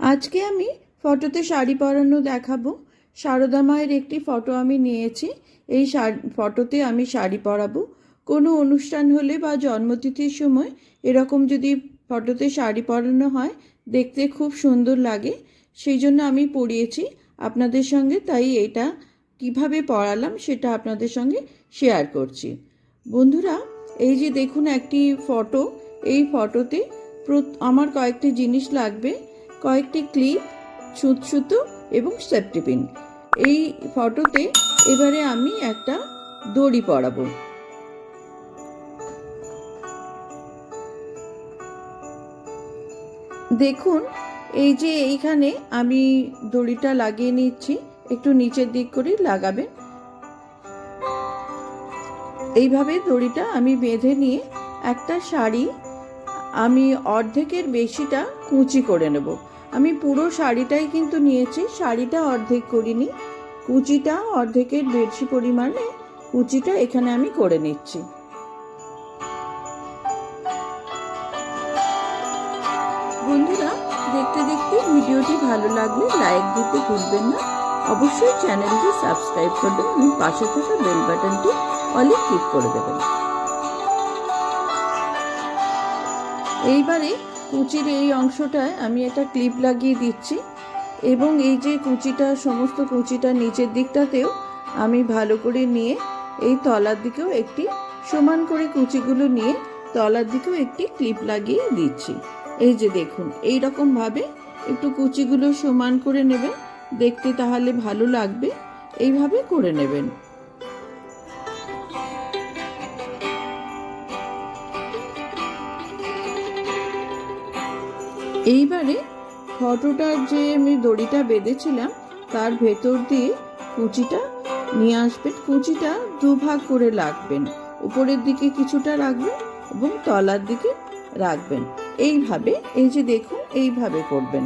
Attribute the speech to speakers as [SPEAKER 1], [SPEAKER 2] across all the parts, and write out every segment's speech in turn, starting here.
[SPEAKER 1] আজকে আমি ফটোতে শাড়ি পরানো দেখাবো। সারদা মায়ের একটি ফটো আমি নিয়েছি। এই ফটোতে আমি শাড়ি পরাবো। কোনো অনুষ্ঠান হলে বা জন্মতিথির সময় এরকম যদি ফটোতে শাড়ি পরানো হয়, দেখতে খুব সুন্দর লাগে। সেই জন্য আমি পরিয়েছি। আপনাদের সঙ্গে তাই এটা কীভাবে পড়ালাম সেটা আপনাদের সঙ্গে শেয়ার করছি। বন্ধুরা, এই যে দেখুন একটি ফটো, এই ফটোতে আমার কয়েকটি জিনিস লাগবে। কয়েকটি ক্লিপ সুত এবং সেফটি পিন এই ফটোতে এবারে আমি একটা দড়ি পরাবো। দেখুন, এই যে এইখানে আমি দড়িটা লাগিয়ে নিচ্ছি, একটু নিচের দিক করে লাগাবেন। এইভাবে দড়িটা আমি বেঁধে নিয়ে একটা শাড়ি আমি অর্ধেকের বেশিটা কুচি করে নেব। আমি পুরো শাড়িটাই কিন্তু নিয়েছি, শাড়িটা অর্ধেক করিনি। কুচিটা অর্ধেকের বেশি পরিমাণে কুচিটা এখানে আমি করে নিচ্ছি। বন্ধুরা, দেখতে দেখতে ভিডিওটি ভালো লাগলে লাইক দিতে ভুলবেন না। অবশ্যই চ্যানেলটি সাবস্ক্রাইব করবেন এবং পাশে থাকা বেল বাটনটি অলে ক্লিক করে দেবেন। এইবারে কুচির এই অংশটায় আমি একটা ক্লিপ লাগিয়ে দিচ্ছি এবং এই যে কুচিটা, সমস্ত কুচিটা নিচের দিকটাতেও আমি ভালো করে নিয়ে এই তলার দিকেও একটি সমান করে কুচিগুলো নিয়ে তলার দিকেও একটি ক্লিপ লাগিয়ে দিচ্ছি। এই যে দেখুন এই রকম ভাবে একটু কুচিগুলো সমান করে নেবেন, দেখতে তাহলে ভালো লাগবে, এইভাবে করে নেবেন। এইবারে ফটোটার যে আমি দড়িটা বেঁধেছিলাম, তার ভেতর দিয়ে কুচিটা নিয়ে আসবেন। কুচিটা দুভাগ করে রাখবেন। উপরের দিকে কিছুটা রাখবেন এবং তলার দিকে রাখবেন। এইভাবে, এই যে দেখুন, এইভাবে করবেন।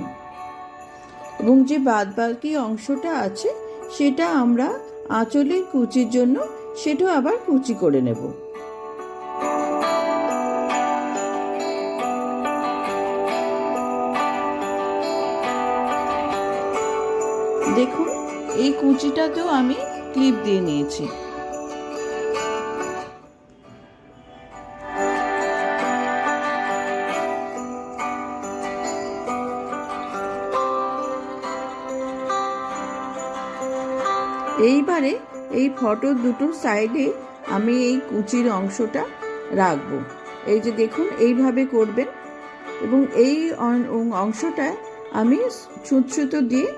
[SPEAKER 1] এবং যে বাদ বাকি অংশটা আছে, সেটা আমরা আঁচলের কুচির জন্য, সেটাও আবার কুচি করে নেব। দেখুন, এই কুচিটাতেও আমি ক্লিপ দিয়ে নিয়েছি। এইবারে এই ফটোর দুটো সাইডে আমি এই কুচির অংশটা রাখব। এই যে দেখুন, এইভাবে করবেন। এবং এই অংশটা আমি ছুঁচ সুতো দিয়ে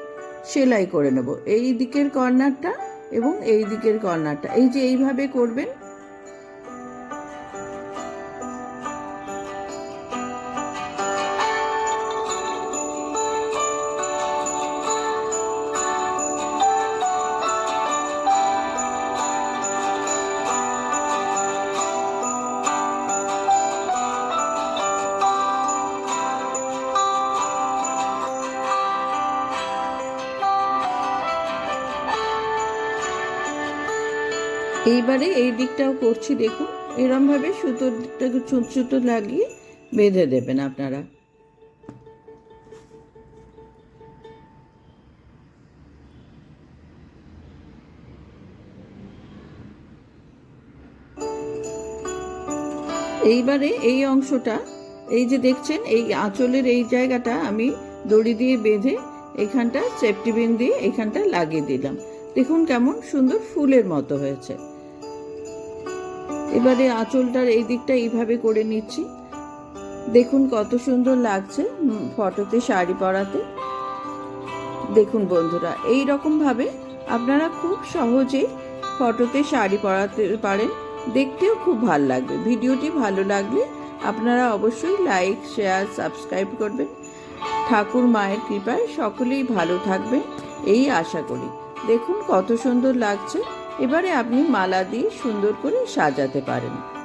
[SPEAKER 1] সেলাই করে নেব। এই দিকের কর্নারটা এবং এই দিকের কর্নারটা। এই যে এইভাবে করবেন এইবারে এই দিকটাও করছি, দেখুন। এরমভাবে সুতোটাকে ছুঁচ সুতো লাগিয়ে বেঁধে দেবেন আপনারা। এইবারে এই অংশটা, এই যে দেখছেন, এই আঁচলের এই জায়গাটা আমি দড়ি দিয়ে বেঁধে এখানটা সেফটি বিন দিয়ে এখানটা লাগিয়ে দিলাম। দেখুন কেমন সুন্দর ফুলের মতো হয়েছে। এবারে আঁচলটার এই দিকটা এইভাবে করে নিচ্ছি। দেখুন কত সুন্দর লাগছে ফটোতে শাড়ি পরাতে। দেখুন বন্ধুরা এই রকম ভাবে আপনারা খুব সহজেই ফটোতে শাড়ি পরাতে পারেন। দেখতেও খুব ভালো লাগবে। ভিডিওটি ভালো লাগলে আপনারা অবশ্যই লাইক, শেয়ার, সাবস্ক্রাইব করবেন। ঠাকুর মায়ের কৃপায় সকলেই ভালো থাকবেন, এই আশা করি। দেখুন কত সুন্দর লাগছে। এবারে আপনি মালা দিয়ে সুন্দর করে সাজাতে পারেন।